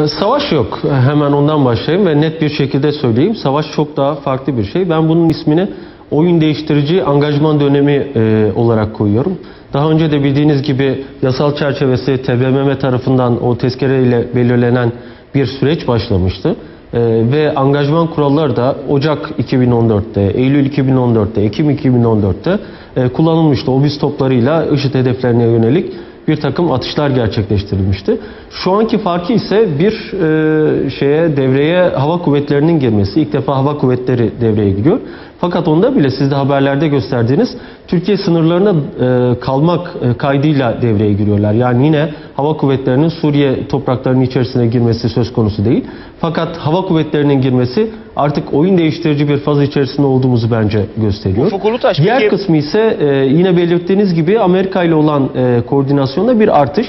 Ee, Savaş yok. Hemen ondan başlayayım ve net bir şekilde söyleyeyim. Savaş çok daha farklı bir şey. Ben bunun ismini oyun değiştirici angajman dönemi e, olarak koyuyorum. Daha önce de bildiğiniz gibi yasal çerçevesi TBMM tarafından o tezkereyle belirlenen bir süreç başlamıştı. E, ve angajman kuralları da Ocak 2014'te, Eylül 2014'te, Ekim 2014'te e, kullanılmıştı. O toplarıyla IŞİD hedeflerine yönelik bir takım atışlar gerçekleştirilmişti. Şu anki farkı ise bir e, şeye devreye hava kuvvetlerinin girmesi. İlk defa hava kuvvetleri devreye giriyor. Fakat onda bile siz de haberlerde gösterdiğiniz Türkiye sınırlarına e, kalmak e, kaydıyla devreye giriyorlar. Yani yine hava kuvvetlerinin Suriye topraklarının içerisine girmesi söz konusu değil. Fakat hava kuvvetlerinin girmesi artık oyun değiştirici bir faz içerisinde olduğumuzu bence gösteriyor. Ufuk Ulutaş, Diğer peki- kısmı ise e, yine belirttiğiniz gibi Amerika ile olan e, koordinasyonda bir artış.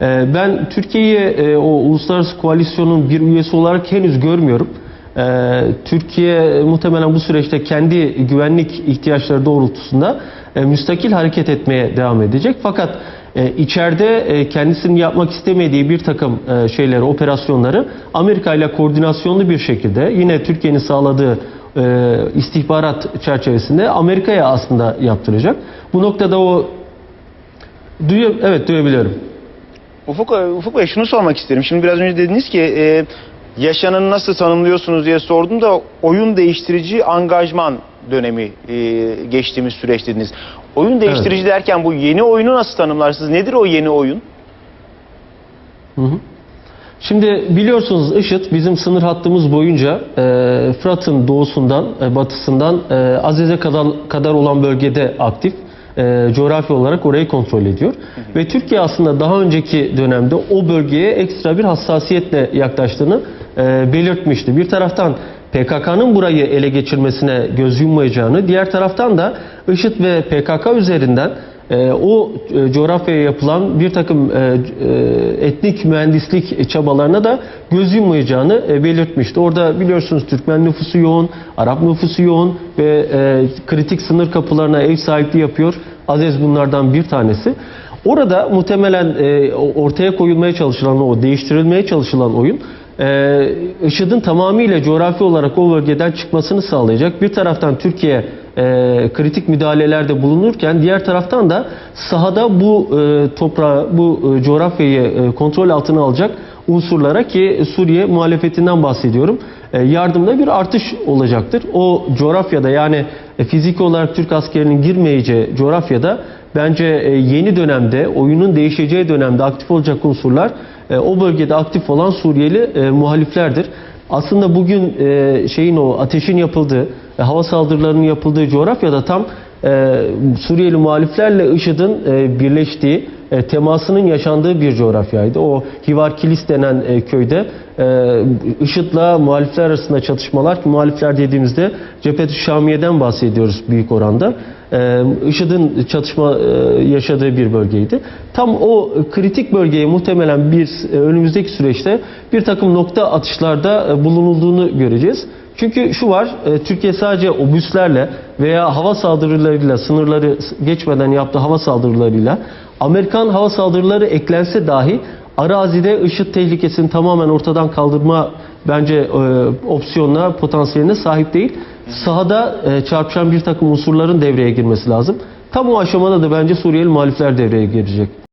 E, ben Türkiye'yi e, o uluslararası koalisyonun bir üyesi olarak henüz görmüyorum. E, Türkiye muhtemelen bu süreçte kendi güvenlik ihtiyaçları doğrultusunda e, müstakil hareket etmeye devam edecek. Fakat e, içeride e, kendisinin yapmak istemediği bir takım e, şeyleri, operasyonları Amerika ile koordinasyonlu bir şekilde yine Türkiye'nin sağladığı istihbarat çerçevesinde Amerika'ya aslında yaptıracak. Bu noktada o duyuyor, evet duyabiliyorum. Ufuk, Ufuk Bey şunu sormak isterim. Şimdi biraz önce dediniz ki yaşananı nasıl tanımlıyorsunuz diye sordum da oyun değiştirici angajman dönemi e, geçtiğimiz süreç dediniz. Oyun değiştirici derken bu yeni oyunu nasıl tanımlarsınız? Nedir o yeni oyun? Şimdi biliyorsunuz IŞİD bizim sınır hattımız boyunca e, Fırat'ın doğusundan, e, batısından e, Azez'e kadar, kadar olan bölgede aktif. E, coğrafi olarak orayı kontrol ediyor. Ve Türkiye aslında daha önceki dönemde o bölgeye ekstra bir hassasiyetle yaklaştığını e, belirtmişti. Bir taraftan PKK'nın burayı ele geçirmesine göz yummayacağını, diğer taraftan da IŞİD ve PKK üzerinden o e, coğrafyaya yapılan bir takım e, e, etnik mühendislik çabalarına da göz yummayacağını belirtmişti. Orada biliyorsunuz Türkmen nüfusu yoğun, Arap nüfusu yoğun ve kritik sınır kapılarına ev sahipliği yapıyor. Azez bunlardan bir tanesi. Orada muhtemelen ortaya koyulmaya çalışılan o değiştirilmeye çalışılan oyun IŞİD'in tamamıyla coğrafi olarak o bölgeden çıkmasını sağlayacak. Bir taraftan Türkiye e, kritik müdahalelerde bulunurken diğer taraftan da sahada bu e, toprağı, bu e, coğrafyayı e, kontrol altına alacak unsurlara ki Suriye muhalefetinden bahsediyorum. E, yardımda bir artış olacaktır. O coğrafyada yani e, fiziki olarak Türk askerinin girmeyeceği coğrafyada bence e, yeni dönemde oyunun değişeceği dönemde aktif olacak unsurlar e, o bölgede aktif olan Suriyeli e, muhaliflerdir. Aslında bugün e, şeyin o ateşin yapıldığı, e, hava saldırılarının yapıldığı coğrafyada tam e, Suriyeli muhaliflerle IŞİD'in e, birleştiği, e, temasının yaşandığı bir coğrafyaydı. O Hivarkilis denen e, köyde e, IŞİD'le muhalifler arasında çatışmalar, muhalifler dediğimizde Cephet-i Şamiye'den bahsediyoruz büyük oranda. E, IŞİD'in çatışma e, yaşadığı bir bölgeydi. Tam o kritik bölgeye muhtemelen bir önümüzdeki süreçte bir takım nokta atışlarda bulunulduğunu göreceğiz. Çünkü şu var, e, Türkiye sadece obüslerle veya hava saldırılarıyla, sınırları geçmeden yaptığı hava saldırılarıyla, Amerikan hava saldırıları eklense dahi arazide IŞİD tehlikesini tamamen ortadan kaldırma bence e, opsiyonuna, potansiyeline sahip değil. Sahada e, çarpışan bir takım unsurların devreye girmesi lazım. Tam o aşamada da bence Suriyeli muhalifler devreye girecek.